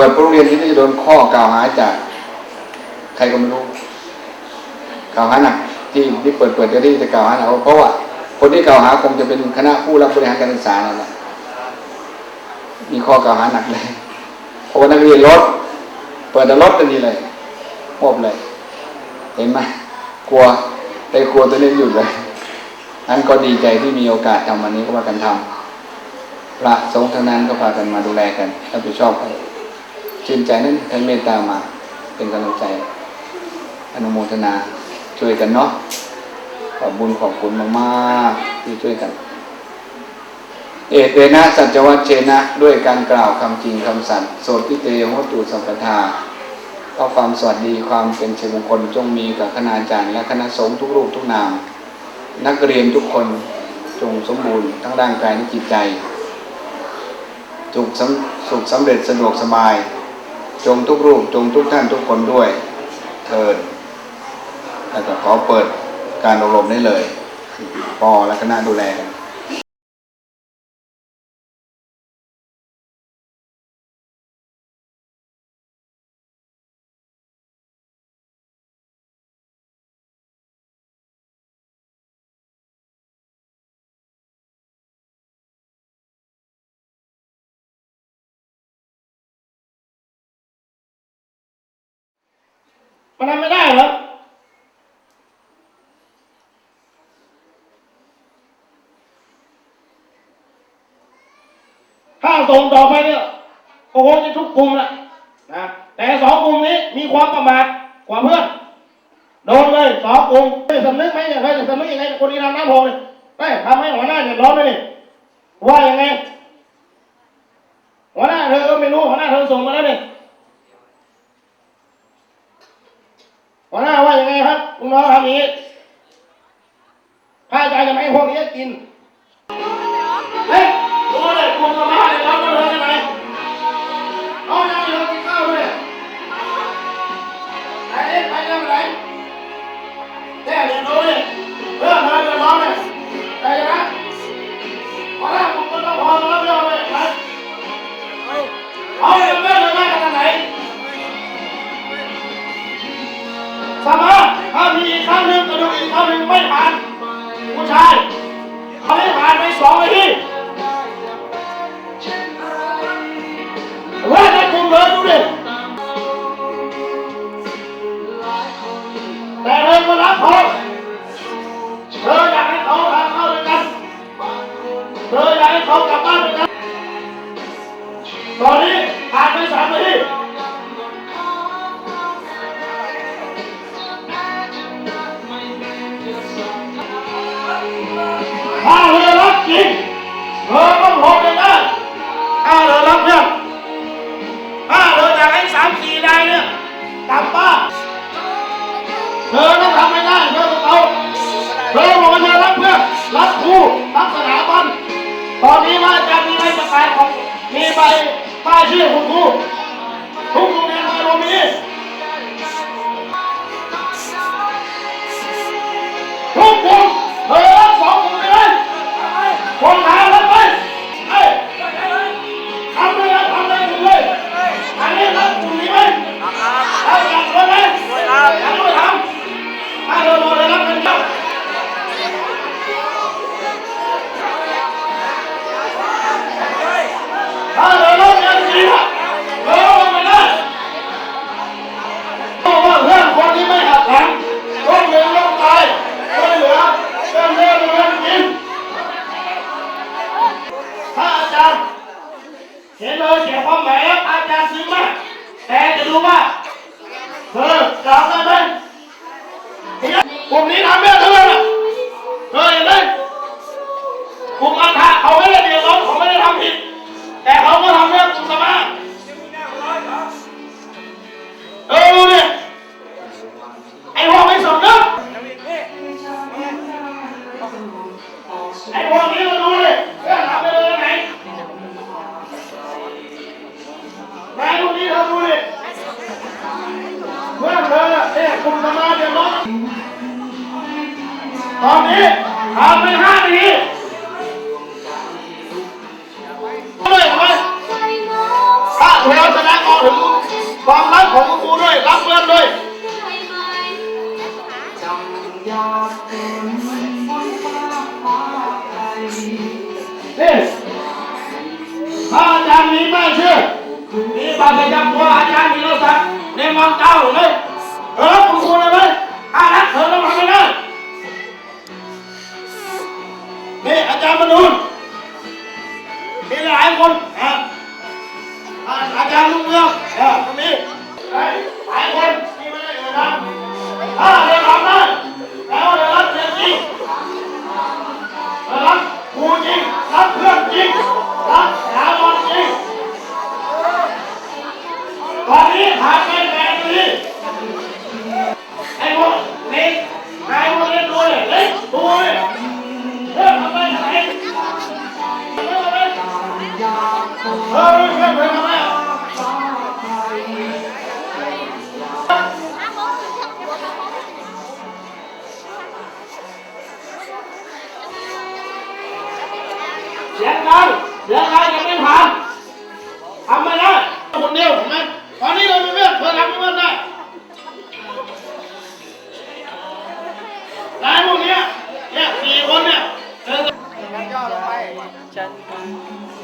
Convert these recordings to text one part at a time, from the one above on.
ปิดโรงเรียนที่นี่โดนข้อกล่าวหาจากใครก็ไม่รู้กล่าวหาหนักที่ที่เปิดเปิดจะที่จะกล่าวหาเราเพราะว่าคนที่กล่าวหาคงจะเป็นคณะผู้รับบริหารการศึกษานั่นแหละมีข้อกล่าวหาหนักเลยเพราะว่านักเรียนรถเปิดแต่รถกันนี่เลยมอบเลย เห็นไหมกลัวได้กลัวตัวนี้หยุดเลยนั้นก็ดีใจที่มีโอกาสทำวันนี้ก็มากันทำพระสงฆ์ทั้งนั้นก็พากันมาดูแลกันรับผิดชอบกัน ชื่นใจนั้นท่านเมตตามา เป็นกำลังใจ อนุโมทนาช่วยกันเนาะขอบบุญขอบคุณมากๆที่ช่วยกัน เอเตนะสัจวัชเชนะ ด้วยการกล่าวคำจริงคำสัตย์โสดพิเตโหตุสัมปทาเพราะความสวัสดีความเป็นสิริมงคลจงมีกับคณาจารย์ และคณะสงฆ์ทุกรูปทุกนาม นักเรียนทุกคนจงสมบูรณ์ทั้งร่างกายและจิตใจจุกสำสุขสำเร็จสะดวกสบาย จงทุกรูปจงทุกท่านทุกคนด้วยเทินแล้วก็ขอเปิดการอบรมได้เลยปอและคณะดูแลกัน มันทำไม่ได้เหรอถ้าส่งต่อไปเนี่ยก็คงจะทุกกลุ่มแหละนะแต่สองกลุ่มนี้มีความประมาทกว่าเพื่อนโดนเลยสองกลุ่มไม่สำนึกไหมเนี่ยใครจะสำนึกยังไงคนที่ทำน้ำโพเนี่ยได้ทำให้หัวหน้าเนี่ยร้อนเลยนี่ว่ายังไงหัวหน้าเธอก็ไม่รู้หัวหน้าเธอส่งมาแล้วนี่ หัวหน้าว่ายังไงครับลุงน้องทำอย่างนี้พระอาจารย์จะไม่ให้พวกนี้กิน เฮ้ยดูเลยกลุ่มสมาเนี่ยเราก็เลยกันไหมเอาน้ำเรากินข้าวด้วยไหนไปยังไงแค่เรียนรู้เลย ตอนนี้ทำไปห้านาทีเลยไปพระเทวแสดงออกถึงความรักของคุณครูด้วย รักเพื่อนด้วยนี่พระอาจารย์นี้ไม่เชื่อมีบาปประจำพวกอาจารย์นิโรธในมังเก้าเลยายคนอาจารย์ลุงเมืองตรงนี้หลายคน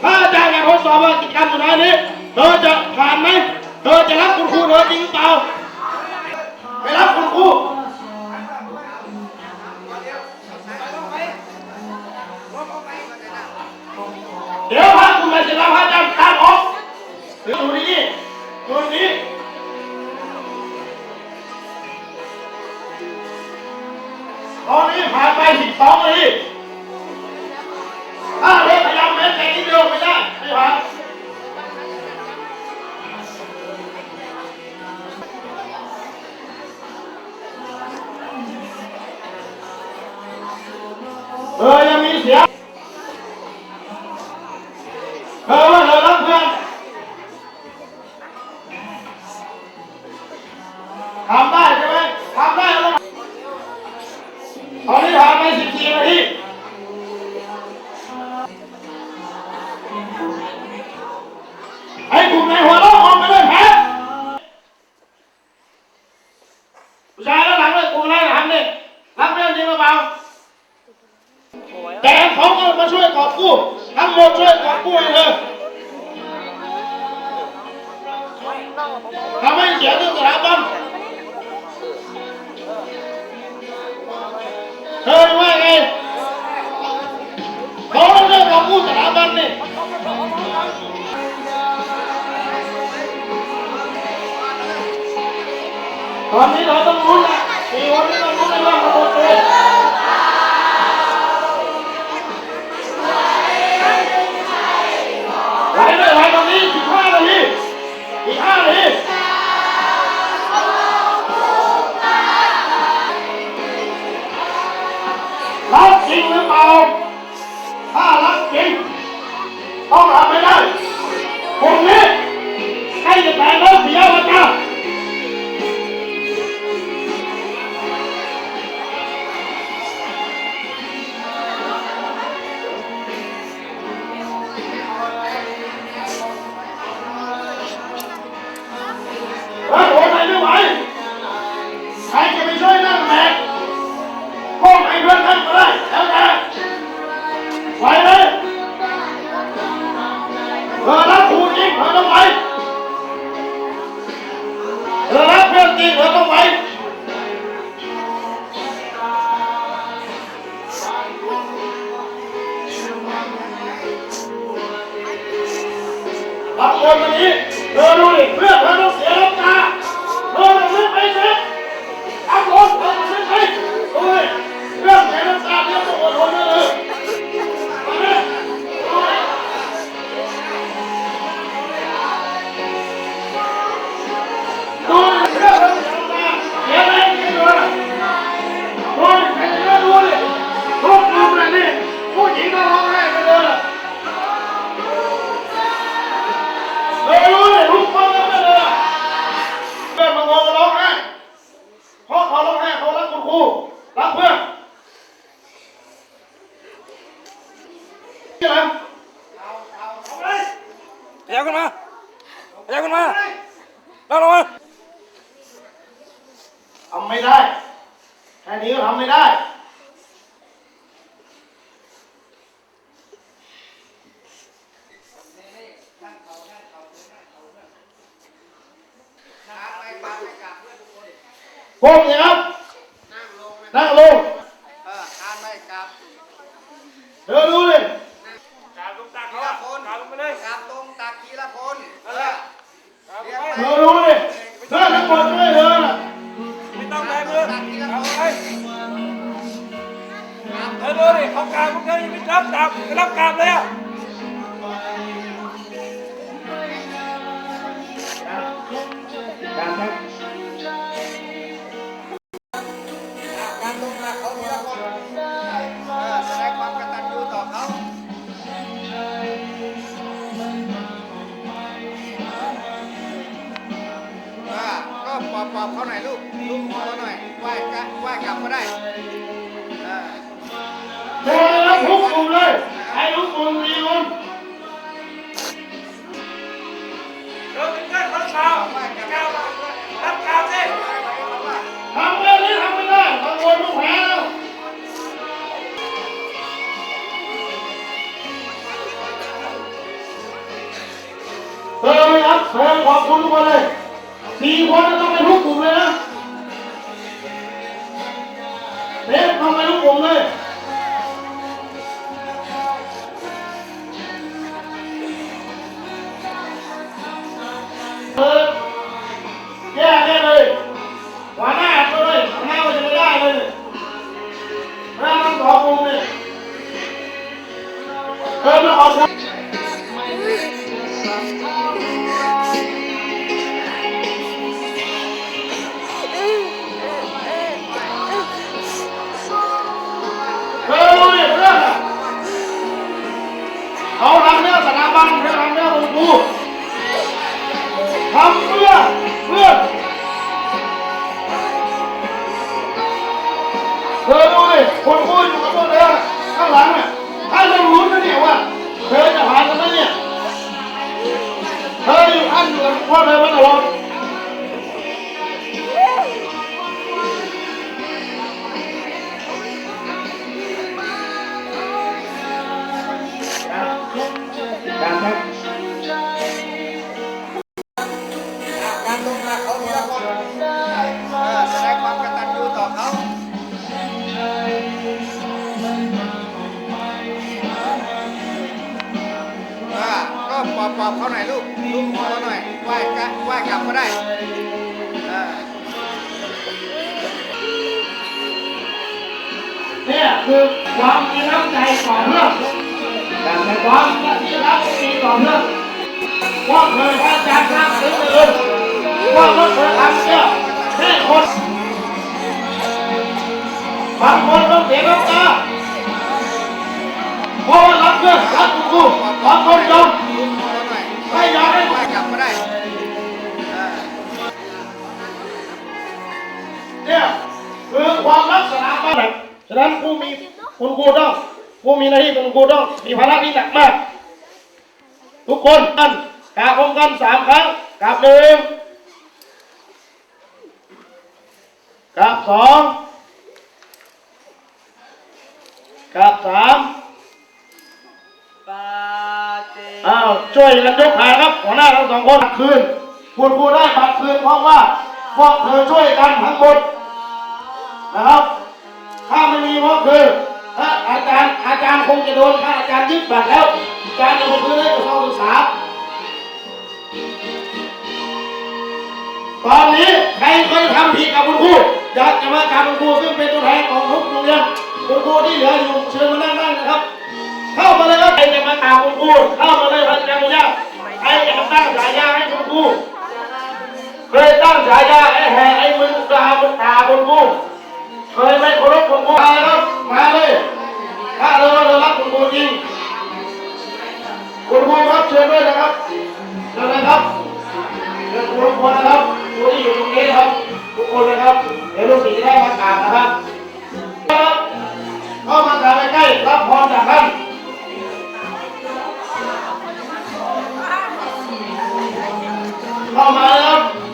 ถ้าอาจารย์อยากทดสอบว่ากิจกรรมสุดท้ายนี้เธอจะผ่านไหมเธอจะรับคุณครูเธอจริงหรือเปล่าไปรับคุณครูเดี๋ยวพัะคุณมาจะรับพระอาจารย์ตามออกดูนี่ดูนี้ตอนนี้ผ่านไปสิบสองนาที ¡Vamos, vamos! ขอบคุณทุกคนเลยสี่คนต้องไปทุกกลุ่มเลยนะเด็กต้องไปทุกกลุ่มเลย เออไม่ขอบคุณเออดูดิเพื่อนอะเขาทำเรื่องสถาบันเขาทำเรื่ององค์ครูทำเพื่อเพื่อน นอยู่ ใจต่อเพื่อนแต่ในความที่รักมีต่อเพื่อนว่าเคยพระอาจารย์สร้างถึงอื่นว่าเมื่อเคยทำเนี่ยให้คนบางคนต้องเสียน้ำตาเพราะว่ารักเพื่อนรักคุณครูบางคนยอมลูกหัวเขาหน่อยไม่ยอมให้ไหว้กลับก็ได้เนี่ยคือความรักสถาบันแบบฉะนั้นผู้มีคุณครูต้อง ผู้มีหน้าที่เป็นคุณครูต้องมีภาระที่หนักมาก ทุกคนกันกราบพร้อมกันสามครั้งกราบหนึ่งกราบสองกราบสามอ้าวช่วยกันยกขาครับหัวหน้าทั้งสองคนคืนคุณครูได้บัตรคืนเพราะว่าพวกเธอช่วยกันทั้งหมดนะครับ ถ้าไม่มีพวกเธอ ถ้าอาจารย์อาจารย์คงจะโดนถ้าอาจารย์ยึดบัตรแล้วอาจารย์จะมาคืนให้กระทรวงศึกษา ตอนนี้ใครเคยทำผิดกับคุณครูอยากจะมากราบคุณครูซึ่งเป็นตัวแทนของทุกโรงเรียนคุณครูที่เหลืออยู่เชิญมานั่งได้นะครับ เข้ามาเลยครับใครจะมากราบคุณครูเข้ามาเลยพระอาจารย์อนุญาใครจะตั้งฉายาให้คุณครูเคยตั้งฉายาไอ้แห่ไอ้มึงกาบกาคุณครู เคยไม่เคารพคุณครูมาครับ มาเลยถ้าเราเรารักคุณครูจริง คุณครูครับเชิญด้วยนะครับเชิญเลยครับเชิญทุกคนนะครับทุกที่อยู่ตรงนี้นะครับ ทุกคนนะครับ เดี๋ยวลูกศิษย์ได้มากราบนะครับครับเข้ามากราบใกล้ๆรับพรจากท่านเข้ามาเลยครับ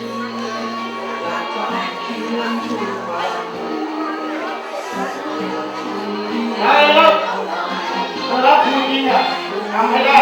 ท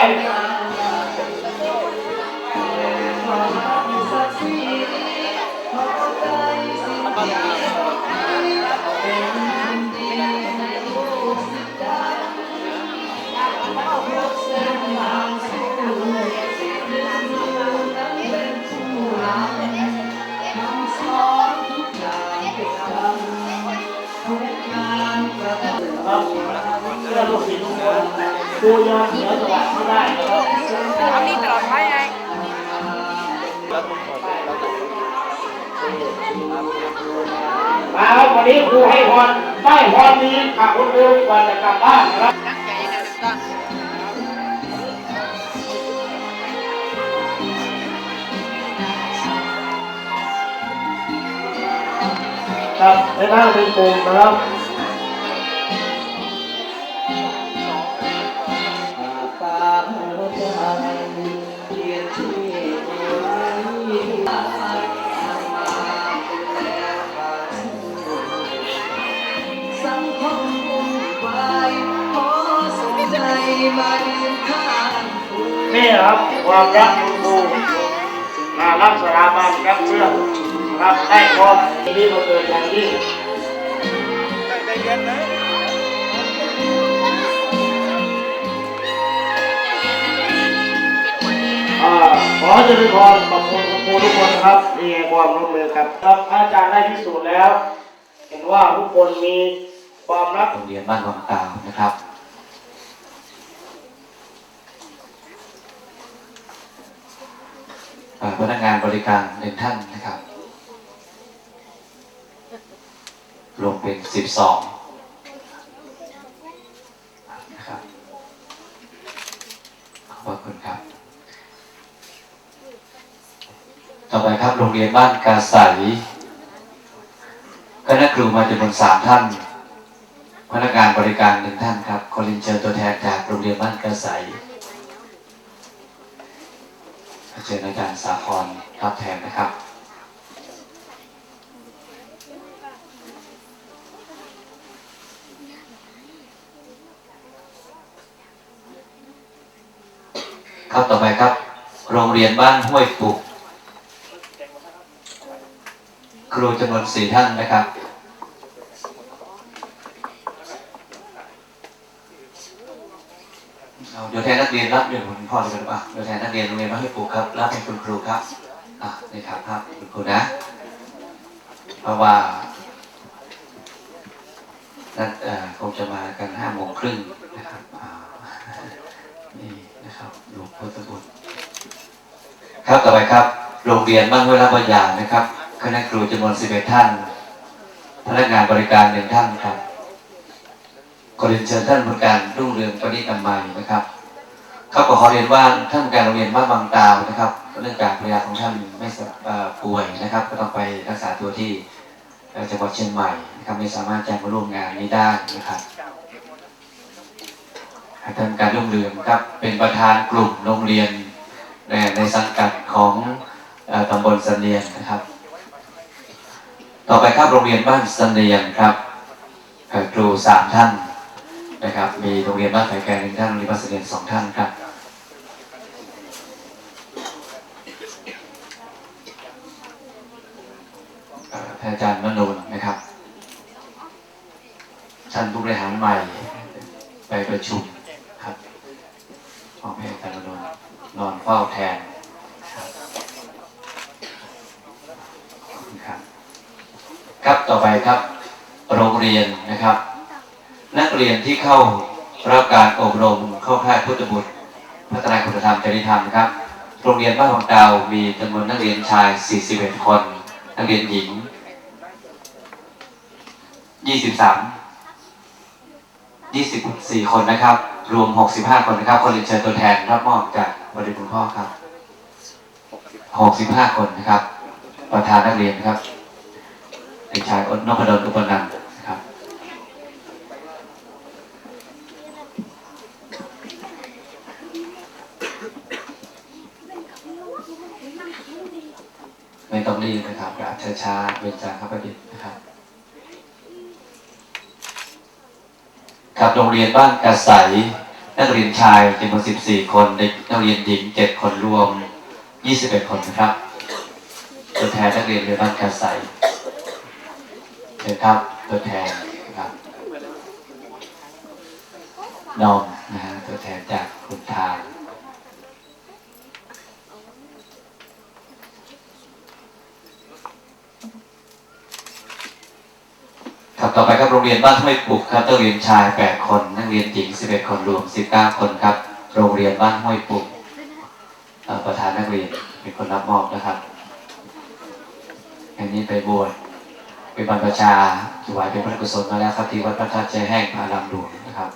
ครูยอมเสียสละไม่ได้นะครับทำนี่ตลอดไปไงมาครับวันนี้ครูให้พรได้พรดีค่ะคุณครูก่อนจะกลับบ้านนะครับตั้งใจนะตั้งครับในทางเป็นกลุ่มนะครับ ความรักคุณครูมารักสถาบันรักเชื่อนรับได้พรที่มาเกิดอย่างยิ่งได้เรียนนะอ่าขอเจริญพรขอบคุณคุณครูทุกคนนะครับนี่ไงความร่วมมือครับครับอาจารย์ได้พิสูจน์แล้ว เห็นว่าทุกคนมีความรักโรงเรียนบ้านวังตาวนะครับเอ่อ พนักงานบริการหนึ่งท่านนะครับ รวมเป็นสิบสองนะครับขอบคุณครับ ต่อไปครับโรงเรียนบ้านกาใสคณะครูมาจำนวนสามท่าน พนักงานบริการหนึ่งท่านครับขอเรียนเชิญตัวแทนจากโรงเรียนบ้านกระใส เชิญอาจารย์สาครรับแทนนะครับครับต่อไปครับ โรงเรียนบ้านห้วยปุก ครูจำนวนสี่ท่านนะครับเอาเดี๋ยวแทนนักเรียนรับเรื่ง พ่อเลยกันป่ะเดี๋ยวแทนนักเรียนโรงเรียนมาให้ปลูครับ รับให้คุณครูครับ อะนี่ครับครับคุณครูนะ เพราะว่านั่นเอ่อคงจะมากันห้าโมงครึ่งนะครับอ่านี่นะครับหลวงพ่อตะบุตรครับต่อไปครับ โรงเรียนบ้านห้วยรับวิญญานะครับ คณะครูจำนวน11ท่าน พนักงานบริการหนึ่งท่านครับขอเรียนเชิญท่านผู้การรุ่งเรืองประดิษฐ์อมัยนะครับ เขาก็ขอเรียนว่าท่านการโรงเรียนบ้านบางตาวนะครับเนื่องจากภรรยาของท่านไม่สบเอ่อป่วยนะครับ ก็ต้องไปรักษาตัวที่จังหวัดเชียงใหม่นะครับไม่สามารถจะมาร่วมงานนี้ได้นะครับท่านการรุ่งเรืองครับเป็นประธานกลุ่มโรงเรียนในสังกัดของตำบลสันเนียนนะครับ ต่อไปครับโรงเรียนบ้านสันเนียนครับครูสามท่านนะครับ มีโรงเรียนบ้านไผ่แกงหนึ่งท่านโรงเรียนบ้านเสด็จสองท่านครับเอ่อ ท่านอาจารย์มโนนนะครับ ท่านผู้บริหารใหม่ ไปประชุมครับมอบให้อาจารย์มโนนนอนเฝ้าแทนครับครับ ครับต่อไปครับ โรงเรียนนะครับ นักเรียนที่เข้ารับการอบรมเข้าค่ายพุทธบุตรพัฒนาคุณธรรมจริยธรรมครับโรงเรียนบ้านของดาวมีจำนวนนักเรียนชาย 41 คน นักเรียนหญิง 23 24คนนะครับ รวม65คนนะครับขอเรียนเชิญตัวแทนรับมอบจากบริบูรณ์พ่อครับ65คนนะครับ ประธานนักเรียนนะครับเด็กชายอนนพดลอุปนันท์นะครับ ไม่ต้องรีบนะครับแบบช้าๆเว้นจากข้าประดิษฐ์นะครับ ค รับโรงเรียนบ้านกระใสนักเรียนชายจำนวน 14 คนเด็กนักเรียนหญิง 7 คนรวม 21 คนนะครับตัวแทนนักเรียนเรียนบ้านกระใสเชิญครับตัวแทนครับนอมนะฮะตัวแทนจากคุณทาง ครับ ต่อไปครับโรงเรียนบ้านห้วยปุกครับนักเรียนชาย 8 คน นักเรียนหญิง 11 คนรวม 19 คนครับ โรงเรียนบ้านห้วยปุกประธานนักเรียนเป็นคนรับมอบนะครับอันนี้ไปบวชเป็นบรรพชาถวายเป็นพระกุศลมาแล้วครับที่วัดพระธาตุใจแห้งพระรามหลวงนะครับ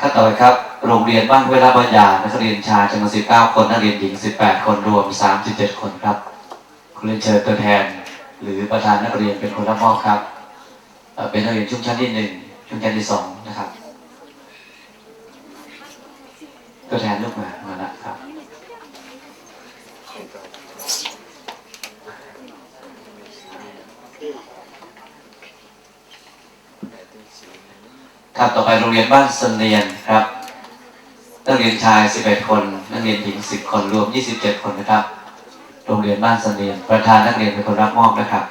ขั้นต่อไปครับ โรงเรียนบ้านห้วยราบยานักเรียนชายจำนวน19 คน นักเรียนหญิง 18 คนรวม 37 คนครับ เรียนเชิญตัวแทน หรือประธานนักเรียนเป็นคนรับมอบครับ เป็นนักเรียนช่วงชั้นที่หนึ่งช่วงชั้นที่สองนะครับ ตัวแทนลูกมามาแล้วครับครับต่อไปโรงเรียนบ้านเสนียนครับ นักเรียนชาย 11 คน นักเรียนหญิง 10 คน รวม 27 คนนะครับ โรงเรียนบ้านเสนียนประธานนักเรียนเป็นคนรับมอบนะครับ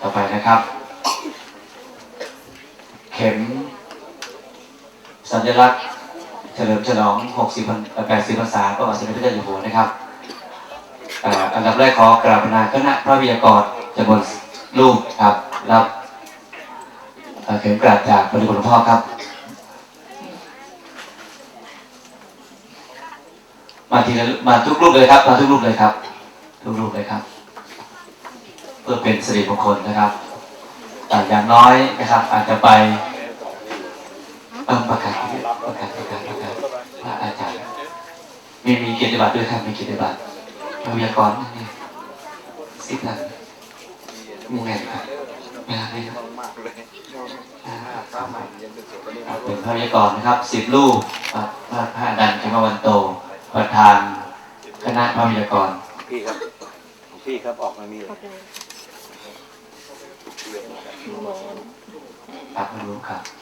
ต่อไปนะครับ เข็ม สัญลักษณ์ เฉลิมฉลอง 60พรรเอ่อ80พรร นะครับอันดับแรกขอกราบนาคณะพระวิทยากรจำนวนรูปครับรับเข็มกลัดจากพระคุณหลวงพ่อครับ มาทีละมาทุกรูปเลยครับมาทุกรูปเลยครับ ทุกรูปเลยครับ เพื่อเป็นสิริมงคลนะครับแต่อย่างน้อยนะครับ อาจจะไปเออประกาศประกาศประกาศประกาศพระอาจารย์ มีมีเกียรติบัตรด้วยครับมีเกียรติบัตรพระวิทยากรนี่สิบล้านมูแงนครับไม่รับไม่รับอ่าครับเป็นพระวิทยากรนะครับสิบรูปครับพระพระอนันต์เขมวันโต ประธานคณะพระวิทยากรพี่ครับพี่ครับออกมามีเลยครับไม่รู้ครับ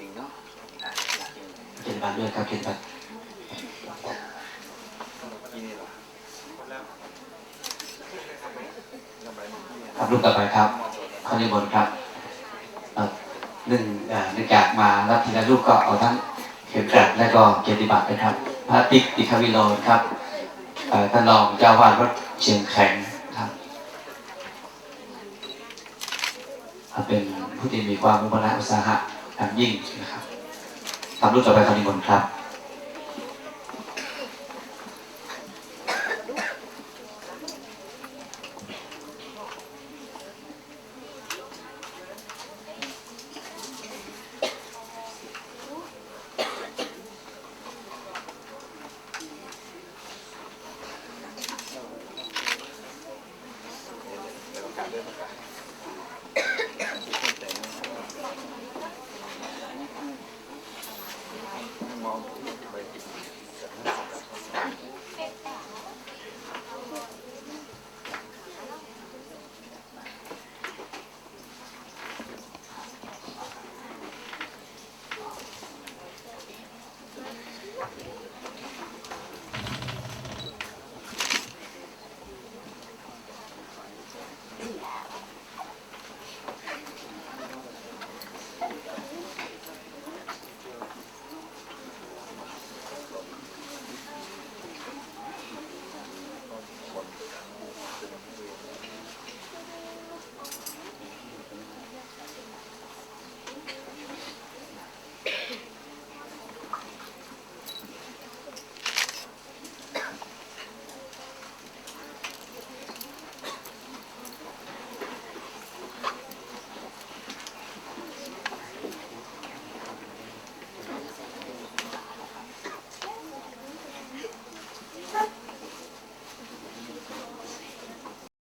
ริงเนาะเขียนบัตรด้วยครับเขียนบัตรครับรูปต่อไปครับข้อนิมนครับหนึ่งเนื่องจากมารับทีละรูปก็เอาทั้งเข็มกลัดและก็เกียรติบัตรนะครับพระติ๊กติคาวิโลครับท่านรองเจ้าวาดวัดเชียงแข็งครับเป็นผู้ที่มีความมุ่งมั่นอุตสาหะ อย่างยิ่งนะครับครับรูปต่อไปข้อนิมนต์ครับ